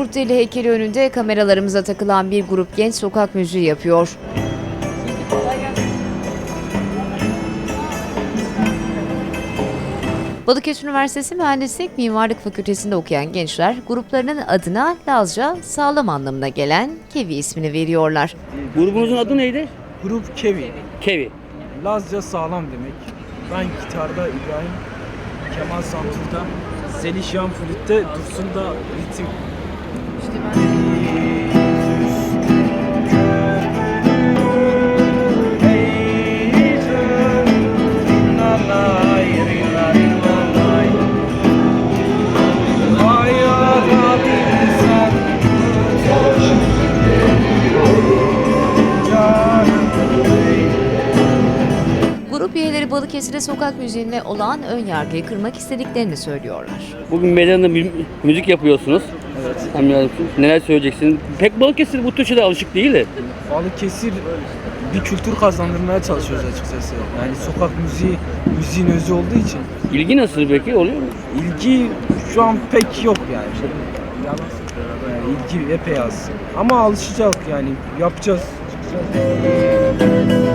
Kurtdeli heykeli önünde kameralarımıza takılan bir grup genç sokak müziği yapıyor. Balıkesir Üniversitesi Mühendislik Mimarlık Fakültesinde okuyan gençler gruplarının adına Lazca sağlam anlamına gelen Kevi ismini veriyorlar. Grubunuzun adı neydi? Grup Kevi. Kevi. Lazca sağlam demek. Ben gitarda İbrahim, Kemal Santur'da, Zelişyan Flüt'te, Dursun da ritim. Grup üyeleri Balıkesir'de sokak müziğine olan ön yargıyı kırmak istediklerini söylüyorlar. Bugün meydanda müzik yapıyorsunuz. Evet. Neler söyleyeceksiniz? Pek Balıkesir bu tür şeylere alışık değil de. Balıkesir bir kültür kazandırmaya çalışıyoruz açıkçası. Yani sokak müziği, müziğin özü olduğu için. İlgi nasıl peki? Oluyor mu? İlgi şu an pek yok yani. Yani ilgi epey az. Ama alışacağız yani yapacağız. çıkacağız.